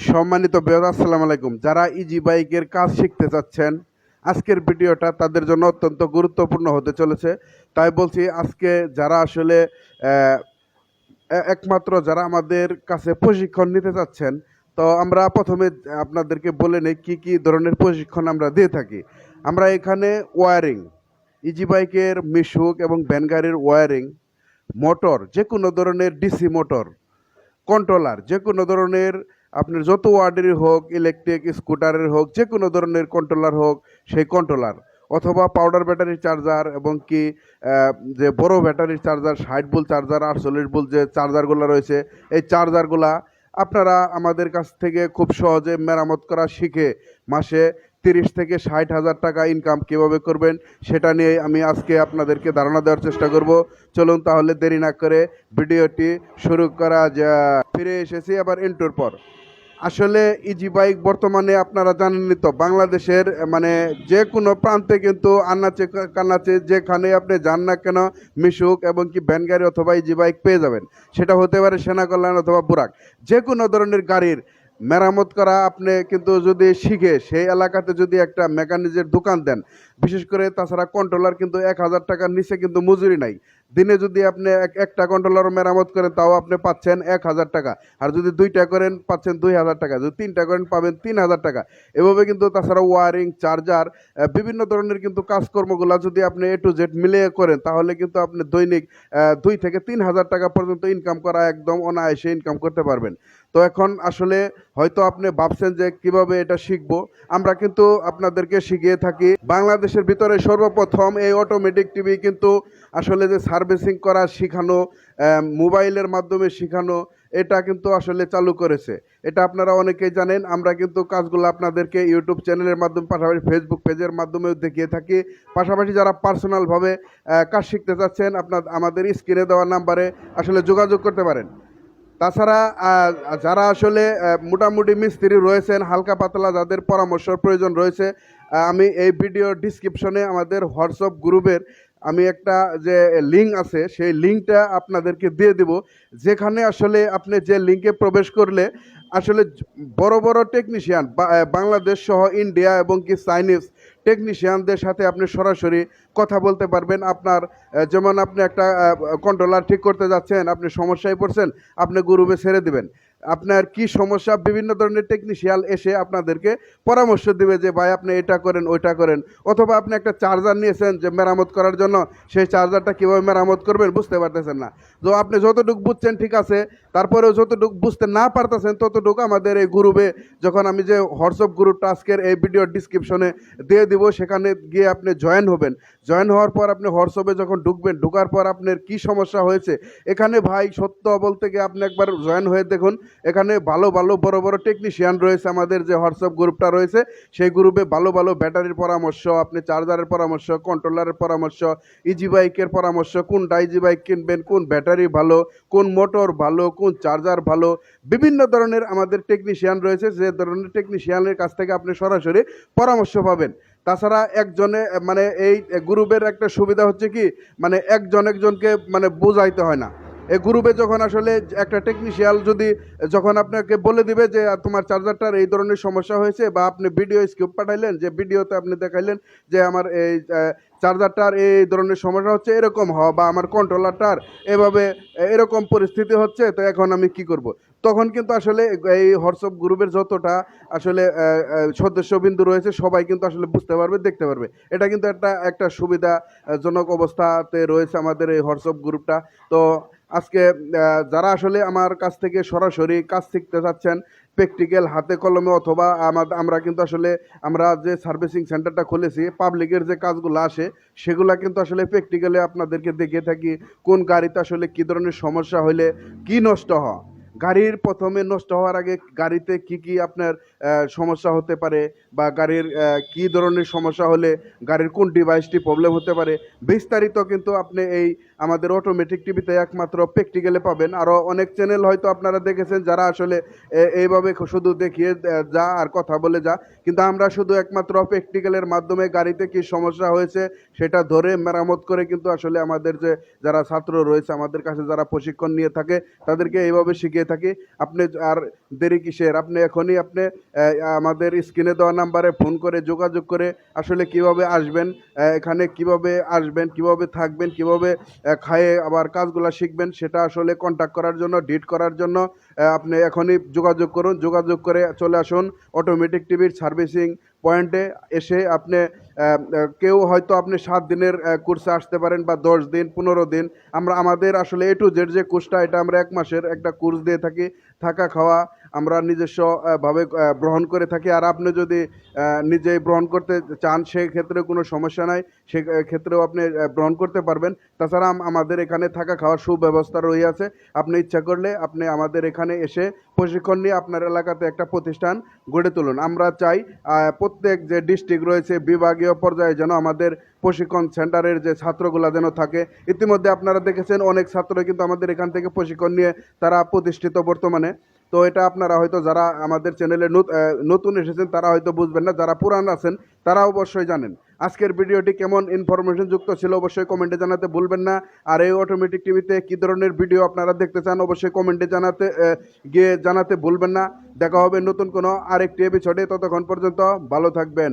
সম্মানিত বেদ আসসালামু আলাইকুম। যারা ইজি বাইকের কাজ শিখতে চাচ্ছেন, আজকের ভিডিওটা তাদের জন্য অত্যন্ত গুরুত্বপূর্ণ হতে চলেছে। তাই বলছি, আজকে যারা আসলে একমাত্র যারা আমাদের কাছে প্রশিক্ষণ নিতে চাচ্ছেন, তো আমরা প্রথমে আপনাদেরকে বলে নিই কী কী ধরনের প্রশিক্ষণ আমরা দিয়ে থাকি। আমরা এখানে ওয়ারিং ইজি বাইকের মিশুক এবং ভ্যান গাড়ির ওয়ারিং মোটর যে কোনো ধরনের ডিসি মোটর কন্ট্রোলার যে কোনো ধরনের আপনার যত ওয়ার্ডেরই হোক ইলেকট্রিক স্কুটারের হোক যে কোনো ধরনের কন্ট্রোলার হোক, সেই কন্ট্রোলার অথবা পাউডার ব্যাটারির চার্জার এবং কি যে বড় ব্যাটারির চার্জার ষাট বুল চার্জার আটচল্লিশ বুল যে চার্জারগুলো রয়েছে, এই চার্জারগুলা আপনারা আমাদের কাছ থেকে খুব সহজে মেরামত করা শিখে মাসে তিরিশ থেকে ষাট হাজার টাকা ইনকাম কীভাবে করবেন, সেটা নিয়ে আমি আজকে আপনাদেরকে ধারণা দেওয়ার চেষ্টা করব। চলুন তাহলে দেরি না করে ভিডিওটি শুরু করা যা ফিরে এসেছি আবার ইন্টোর পর। আসলে ইজি বাইক বর্তমানে আপনারা জানেনই তো, বাংলাদেশের মানে যে কোনো প্রান্তে কিন্তু আনাচে কানাচে যেখানে আপনি যান না কেন, মিশুক এবং কি ভ্যান গাড়ি অথবা ইজি বাইক পেয়ে যাবেন। সেটা হতে পারে সেনা কল্যাণ অথবা বুরাক। যে কোনো ধরনের গাড়ির মেরামত করা আপনি কিন্তু যদি শিখে, সেই এলাকাতে যদি একটা মেকানিজের দোকান দেন, বিশেষ করে তাছাড়া কন্ট্রোলার কিন্তু এক হাজার টাকার নিচে কিন্তু মজুরি নাই। দিনে যদি আপনি এক একটা কন্ট্রোলার মেরামত করেন, তাও আপনি পাচ্ছেন এক হাজার টাকা। আর যদি দুইটা করেন, পাচ্ছেন দুই হাজার টাকা। যদি তিনটা করেন, পাবেন তিন হাজার টাকা। এভাবে কিন্তু তাছাড়া ওয়ারিং চার্জার বিভিন্ন ধরনের কিন্তু কাজকর্মগুলো যদি আপনি এ টু জেড মিলিয়ে করেন, তাহলে কিন্তু আপনি দৈনিক দুই থেকে তিন হাজার টাকা পর্যন্ত ইনকাম করা একদম অনায়াসে ইনকাম করতে পারবেন। তো এখন আসলে হয়তো আপনি ভাবছেন যে কীভাবে এটা শিখব। আমরা কিন্তু আপনাদেরকে শিখিয়ে থাকি, বাংলাদেশের ভিতরে সর্বপ্রথম এই অটোমেটিক টিভি কিন্তু আসলে যে সার্ভিসিং করা শেখানো মোবাইলের মাধ্যমে শেখানো, এটা কিন্তু আসলে চালু করেছে। এটা আপনারা অনেকেই জানেন, আমরা কিন্তু কাজগুলো আপনাদেরকে ইউটিউব চ্যানেলের মাধ্যমে, পাশাপাশি ফেসবুক পেজের মাধ্যমেও দেখিয়ে থাকি। পাশাপাশি যারা পার্সোনালভাবে কাজ শিখতে চাচ্ছেন, আপনার, আমাদের স্ক্রিনে দেওয়া নাম্বারে আসলে যোগাযোগ করতে পারেন। তাছাড়া যারা আসলে মোটামুটি মিস্ত্রি রয়েছেন, হালকা পাতলা যাদের পরামর্শের প্রয়োজন রয়েছে আমি এই ভিডিও ডিসক্রিপশনে আমাদের হোয়াটসঅ্যাপ গ্রুপের আমি একটা যে লিঙ্ক আছে, সেই লিঙ্কটা আপনাদেরকে দিয়ে দেব। যেখানে আসলে আপনি যে লিঙ্কে প্রবেশ করলে, আসলে বড় বড় টেকনিশিয়ান বাংলাদেশ সহ ইন্ডিয়া এবং কি চাইনিজ টেকনিশিয়ানদের সাথে আপনি সরাসরি কথা বলতে পারবেন। আপনার যেমন আপনি একটা কন্ট্রোলার ঠিক করতে যাচ্ছেন, আপনি সমস্যায় পড়ছেন, আপনি গ্রুপে ছেড়ে দিবেন। আপনার কি সমস্যা? বিভিন্ন ধরনের টেকনিশিয়াল এসে আপনাদেরকে পরামর্শ দিবে যে, ভাই, আপনি এটা করেন, ওইটা করেন। অথবা আপনি একটা চার্জার নিয়েছেন যে, মেরামত করার জন্য, সেই চার্জারটা কীভাবে মেরামত করবেন বুঝতে পারতেছেন না। তো আপনি যতটুকু বুঝছেন, ঠিক আছে তারপরেও যতটুকু বুঝতে না পারতেছেন, ততটুকু আমাদের এই গ্রুপে যখন আমি যে হোয়াটসঅ্যাপ গ্রুপ টাস্কের এই ভিডিও ডিসক্রিপশনে দিয়ে দিব, সেখানে গিয়ে আপনি জয়েন হবেন। জয়েন হওয়ার পর আপনি হোয়াটসঅ্যাপে যখন ঢুকবেন, ঢুকার পর আপনার কি সমস্যা হয়েছে? এখানে ভাই সত্য বলতে গিয়ে আপনি একবার জয়েন হয়ে দেখুন। এখানে ভালো ভালো, বড় বড় টেকনিশিয়ান রয়েছে আমাদের যে হোয়াটসঅ্যাপ গ্রুপটা রয়েছে। সেই গ্রুপে ভালো ভালো ব্যাটারির পরামর্শ, আপনি চার্জারের পরামর্শ কন্ট্রোলারের পরামর্শ ইজি বাইকের পরামর্শ, কোনটা ইজি বাইক কিনবেন, কোন ব্যাটারি ভালো, কোন মোটর ভালো কোন চার্জার ভালো, বিভিন্ন ধরনের আমাদের টেকনিশিয়ান রয়েছে, যে ধরনের টেকনিশিয়ানের কাছ থেকে আপনি সরাসরি পরামর্শ পাবেন। তাছাড়া একজনে মানে এই গ্রুপের একটা সুবিধা হচ্ছে কি মানে একজন একজনকে মানে বোঝাইতে হয় না। এই গ্রুপে যখন আসলে একটা টেকনিশিয়াল যদি যখন আপনাকে বলে দিবে যে তোমার চার্জারটার এই ধরনের সমস্যা হয়েছে বা আপনি ভিডিও স্কিপ পাঠাইলেন, যে ভিডিওতে আপনি দেখাইলেন যে, আমার এই চার্জারটার এই ধরনের সমস্যা হচ্ছে, এরকম হওয়া বা, আমার কন্ট্রোলারটার এভাবে এরকম পরিস্থিতি হচ্ছে, তো এখন আমি কি করব? তখন কিন্তু আসলে এই হোয়াটসঅ্যাপ গ্রুপের যতটা আসলে সদস্যবিন্দু রয়েছে, সবাই কিন্তু আসলে বুঝতে পারবে, দেখতে পারবে। এটা কিন্তু একটা একটা সুবিধাজনক অবস্থাতে রয়েছে আমাদের এই হোয়াটসঅ্যাপ গ্রুপটা। তো আজকে যারা আসলে আমার কাছ থেকে সরাসরি কাজ শিখতে চাচ্ছেন প্র্যাকটিক্যাল হাতে কলমে অথবা আমরা কিন্তু আসলে, আমরা যে সার্ভিসিং সেন্টারটা খুলেছি পাবলিকের যে কাজগুলো আসে, সেগুলো কিন্তু আসলে প্র্যাকটিক্যালে আপনাদেরকে দেখিয়ে থাকি, কোন গাড়িতে আসলে কী ধরনের সমস্যা হলে কি নষ্ট হয় গাড়ির প্রথমে নষ্ট হওয়ার আগে গাড়িতে কি কি আপনার সমস্যা হতে পারে বা গাড়ির কি ধরনের সমস্যা হলে গাড়ির কোন ডিভাইসটি প্রবলেম হতে পারে, বিস্তারিত কিন্তু আপনি এই আমাদের অটোমেটিক টিভিতে একমাত্র প্র্যাকটিক্যালে পাবেন। আরও অনেক চ্যানেল হয়তো আপনারা দেখেছেন যারা আসলে এইভাবে শুধু দেখিয়ে যা আর কথা বলে যা। কিন্তু আমরা শুধু একমাত্র প্র্যাকটিক্যালের মাধ্যমে গাড়িতে কি সমস্যা হয়েছে সেটা ধরে মেরামত করে কিন্তু আসলে আমাদের যে যারা ছাত্র রয়েছে, আমাদের কাছে যারা প্রশিক্ষণ নিয়ে থাকে, তাদেরকে এইভাবে শিখিয়ে থাকি। আপনি আর দেরি কিসের? আপনি এখনই আপনি আমাদের স্ক্রিনে দেওয়া নাম্বারে ফোন করে যোগাযোগ করে আসলে কীভাবে আসবেন এখানে কীভাবে আসবেন, কীভাবে থাকবেন, কীভাবে খায়ে আবার কাজগুলো শিখবেন, সেটা আসলে কন্ট্যাক্ট করার জন্য ডিট করার জন্য আপনি এখনই যোগাযোগ করুন, যোগাযোগ করে চলে আসুন অটোমেটিক টিভির সার্ভিসিং পয়েন্টে এসে আপনি কেউ হয়তো আপনি সাত দিনের কোর্সে আসতে পারেন বা দশ দিন, পনেরো দিন, আমরা, আমাদের আসলে এ টু জেড যে কোর্সটা এটা আমরা এক মাসের একটা কোর্স দিয়ে থাকি, থাকা খাওয়া আমরা নিজস্ব ভাবে গ্রহণ করে থাকি। আর আপনি যদি নিজেই গ্রহণ করতে চান সেই ক্ষেত্রে কোনো সমস্যা নাই। সে ক্ষেত্রেও আপনি গ্রহণ করতে পারবেন। তাছাড়া আমাদের এখানে থাকা খাওয়ার সুব্যবস্থা রয়েছে আপনি ইচ্ছা করলে আপনি আমাদের এখানে এসে প্রশিক্ষণ নিয়ে আপনার এলাকাতে একটা প্রতিষ্ঠান গড়ে তুলুন। আমরা চাই প্রত্যেক যে ডিস্ট্রিক্ট রয়েছে, বিভাগীয় পর্যায়ে যেন আমাদের প্রশিক্ষণ সেন্টারের যে ছাত্রগুলো যেন থাকে। ইতিমধ্যে আপনারা দেখেছেন, অনেক ছাত্র কিন্তু আমাদের এখান থেকে প্রশিক্ষণ নিয়ে তারা প্রতিষ্ঠিত বর্তমানে। তো এটা আপনারা হয়তো যারা আমাদের চ্যানেলে নতুন এসেছেন, তারা হয়তো বুঝবেন না, যারা পুরান আছেন, তারা অবশ্যই জানেন। আজকের ভিডিওটি কেমন ইনফরমেশন যুক্ত ছিল অবশ্যই কমেন্টে জানাতে ভুলবেন না। আর এই অটোমেটিক টিভিতে কী ধরনের ভিডিও আপনারা দেখতে চান, অবশ্যই কমেন্টে জানাতে গিয়ে জানাতে ভুলবেন না। দেখা হবে নতুন কোনো আরেকটি এপিসোডে ততক্ষণ পর্যন্ত ভালো থাকবেন।